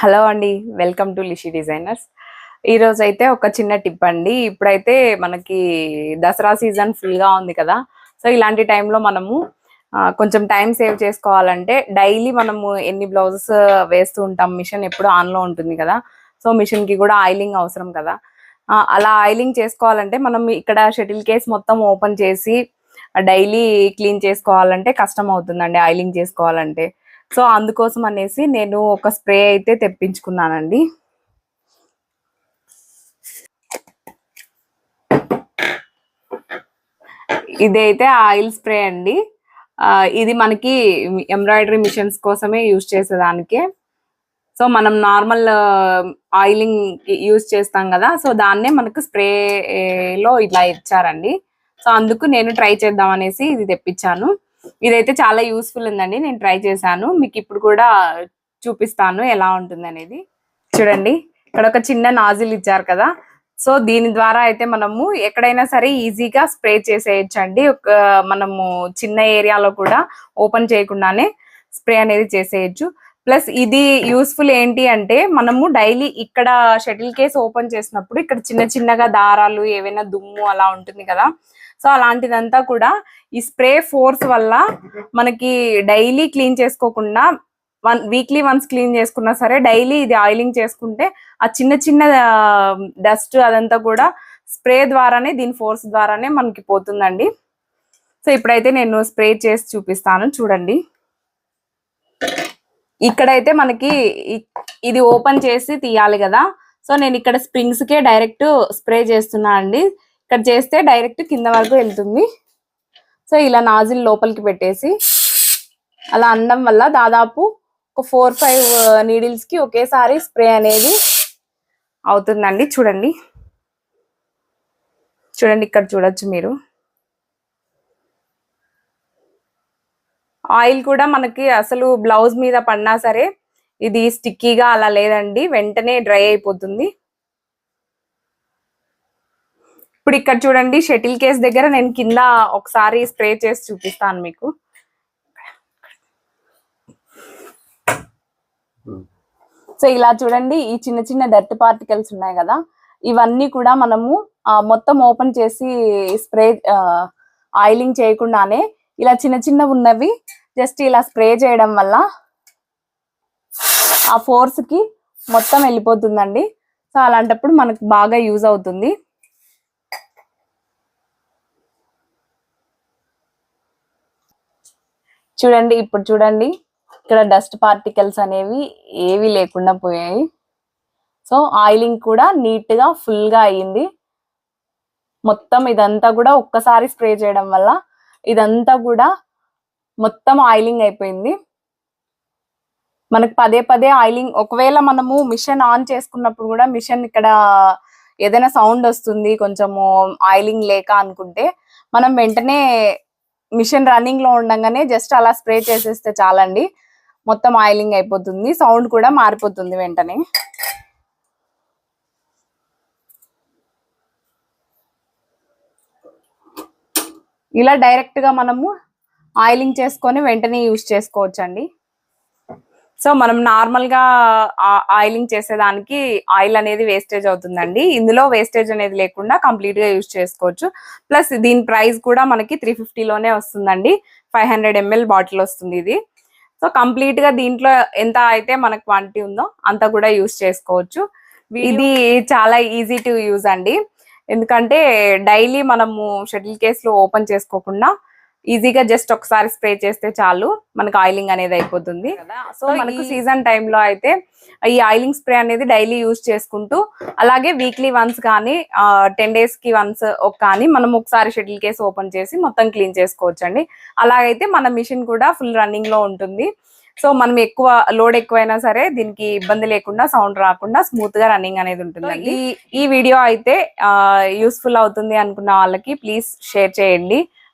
Hello అండి welcome to Lishi designers. ఈరోజు అయితే ఒక చిన్న టిప్ అండి. ఇప్పుడైతే మనకి దసరా సీజన్ ఫుల్గా ఉంది కదా. సో ఇలాంటి టైంలో మనము కొంచెం టైం సేవ్ చేసుకోవాలంటే డైలీ మనము ఎన్ని బ్లౌజెస్ వేస్తూ ఉంటాం మిషన్ ఎప్పుడు ఆన్లో ఉంటుంది కదా. సో మిషన్కి కూడా ఆయిలింగ్ అవసరం కదా. అలా ఆయిలింగ్ చేసుకోవాలంటే మనం ఇక్కడ షటిల్ కేస్ మొత్తం ఓపెన్ చేసి డైలీ క్లీన్ చేసుకోవాలంటే కష్టం అవుతుందండి ఆయిలింగ్ చేసుకోవాలంటే. సో అందుకోసం అనేసి నేను ఒక స్ప్రే అయితే తెప్పించుకున్నానండి. ఇదైతే ఆయిల్ స్ప్రే అండి. ఇది మనకి ఎంబ్రాయిడరీ మిషన్స్ కోసమే యూజ్ చేసేదానికే. సో మనం నార్మల్ ఆయిలింగ్ యూజ్ చేస్తాం కదా సో దాన్నే మనకు స్ప్రేలో ఇలా ఇచ్చారండి. సో అందుకు నేను ట్రై చేద్దాం అనేసి ఇది తెప్పించాను. ఇదైతే చాలా యూస్ఫుల్ ఉందండి. నేను ట్రై చేశాను. మీకు ఇప్పుడు కూడా చూపిస్తాను ఎలా ఉంటుంది అనేది చూడండి ఇక్కడ ఒక చిన్న నాజిల్ ఇచ్చారు కదా. సో దీని ద్వారా అయితే మనము ఎక్కడైనా సరే ఈజీగా స్ప్రే చేసేయచ్చండి. ఒక మనము చిన్న ఏరియాలో కూడా ఓపెన్ చేయకుండానే స్ప్రే అనేది చేసేయచ్చు. ప్లస్ ఇది యూస్ఫుల్ ఏంటి అంటే మనము డైలీ ఇక్కడ షటిల్ కేస్ ఓపెన్ చేసినప్పుడు ఇక్కడ చిన్న చిన్నగా దారాలు ఏవైనా దుమ్ము అలా ఉంటుంది కదా. సో అలాంటిదంతా కూడా ఈ స్ప్రే ఫోర్స్ వల్ల మనకి డైలీ క్లీన్ చేసుకోకుండా వన్ వీక్లీ వన్స్ క్లీన్ చేసుకున్నా సరే డైలీ ఇది ఆయిలింగ్ చేసుకుంటే ఆ చిన్న చిన్న డస్ట్ అదంతా కూడా స్ప్రే ద్వారానే దీని ఫోర్స్ ద్వారానే మనకి పోతుందండి. సో ఇప్పుడైతే నేను స్ప్రే చేసి చూపిస్తాను. చూడండి. ఇక్కడైతే మనకి ఇది ఓపెన్ చేసి తీయాలి కదా. సో నేను ఇక్కడ స్ప్రింగ్స్ కే డైరెక్ట్ స్ప్రే చేస్తున్నా అండి. ఇక్కడ చేస్తే డైరెక్ట్ కింద వరకు వెళ్తుంది. సో ఇలా నాజిల్ లోపలికి పెట్టేసి అలా అనడం వల్ల దాదాపు ఒక ఫోర్ ఫైవ్ నీడిల్స్కి ఒకేసారి స్ప్రే అనేది అవుతుందండి. చూడండి. చూడండి ఇక్కడ చూడొచ్చు మీరు. ఆయిల్ కూడా మనకి అసలు బ్లౌజ్ మీద పడినా సరే ఇది స్టిక్కీగా అలా లేదండి వెంటనే డ్రై అయిపోతుంది. ఇప్పుడు ఇక్కడ చూడండి షటిల్ కేస్ దగ్గర నేను కింద ఒకసారి స్ప్రే చేసి చూపిస్తాను మీకు. సో ఇలా చూడండి ఈ చిన్న చిన్న డర్ట్ పార్టికల్స్ ఉన్నాయి కదా ఇవన్నీ కూడా మనము మొత్తం ఓపెన్ చేసి స్ప్రే ఆయిలింగ్ చేయకుండానే ఇలా చిన్న చిన్న ఉన్నవి జస్ట్ ఇలా స్ప్రే చేయడం వల్ల ఆ ఫోర్స్కి మొత్తం వెళ్ళిపోతుందండి. సో అలాంటప్పుడు మనకు బాగా యూజ్ అవుతుంది. చూడండి ఇప్పుడు చూడండి. ఇక్కడ డస్ట్ పార్టికల్స్ అనేవి ఏవి లేకుండా పోయాయి. సో ఆయిలింగ్ కూడా నీట్గా ఫుల్గా అయ్యింది. మొత్తం ఇదంతా కూడా ఒక్కసారి స్ప్రే చేయడం వల్ల ఇదంతా కూడా మొత్తం ఆయిలింగ్ అయిపోయింది. మనకు పదే పదే ఆయిలింగ్ ఒకవేళ మనము మిషన్ ఆన్ చేసుకున్నప్పుడు కూడా మిషన్ ఇక్కడ ఏదైనా సౌండ్ వస్తుంది కొంచెము ఆయిలింగ్ లేక అనుకుంటే మనం వెంటనే మిషన్ రన్నింగ్లో ఉండగానే జస్ట్ అలా స్ప్రే చేసేస్తే చాలండి. మొత్తం ఆయిలింగ్ అయిపోతుంది సౌండ్ కూడా మారిపోతుంది వెంటనే. ఇలా డైరెక్ట్గా మనము ఆయిలింగ్ చేసుకొని వెంటనే యూజ్ చేసుకోవచ్చు అండి సో మనం నార్మల్గా ఆయిలింగ్ చేసేదానికి ఆయిల్ అనేది వేస్టేజ్ అవుతుందండి. ఇందులో వేస్టేజ్ అనేది లేకుండా కంప్లీట్గా యూజ్ చేసుకోవచ్చు. ప్లస్ దీని ప్రైస్ కూడా మనకి త్రీ లోనే వస్తుందండి. ఫైవ్ హండ్రెడ్ ఎంఎల్ బాటిల్ వస్తుంది ఇది. సో కంప్లీట్గా దీంట్లో ఎంత అయితే మన క్వాంటిటీ ఉందో అంత కూడా యూజ్ చేసుకోవచ్చు. ఇది చాలా ఈజీ టు యూజ్ అండి. ఎందుకంటే డైలీ మనము షటిల్ కేసులు ఓపెన్ చేసుకోకుండా ఈజీగా జస్ట్ ఒకసారి స్ప్రే చేస్తే చాలు. మనకు ఆయిలింగ్ అనేది అయిపోతుంది. సో మనకు సీజన్ టైంలో అయితే ఈ ఆయిలింగ్ స్ప్రే అనేది డైలీ యూజ్ చేసుకుంటూ అలాగే వీక్లీ వన్స్ కానీ టెన్ డేస్కి వన్స్ కానీ మనం ఒకసారి షటిల్ కేస్ ఓపెన్ చేసి మొత్తం క్లీన్ చేసుకోవచ్చు అండి అలాగైతే మన మిషన్ కూడా ఫుల్ రన్నింగ్లో ఉంటుంది. సో మనం ఎక్కువ లోడ్ ఎక్కువైనా సరే దీనికి ఇబ్బంది లేకుండా సౌండ్ రాకుండా స్మూత్గా రన్నింగ్ అనేది ఉంటుంది ఈ ఈ వీడియో అయితే యూస్ఫుల్ అవుతుంది అనుకున్న వాళ్ళకి ప్లీజ్ షేర్ చేయండి.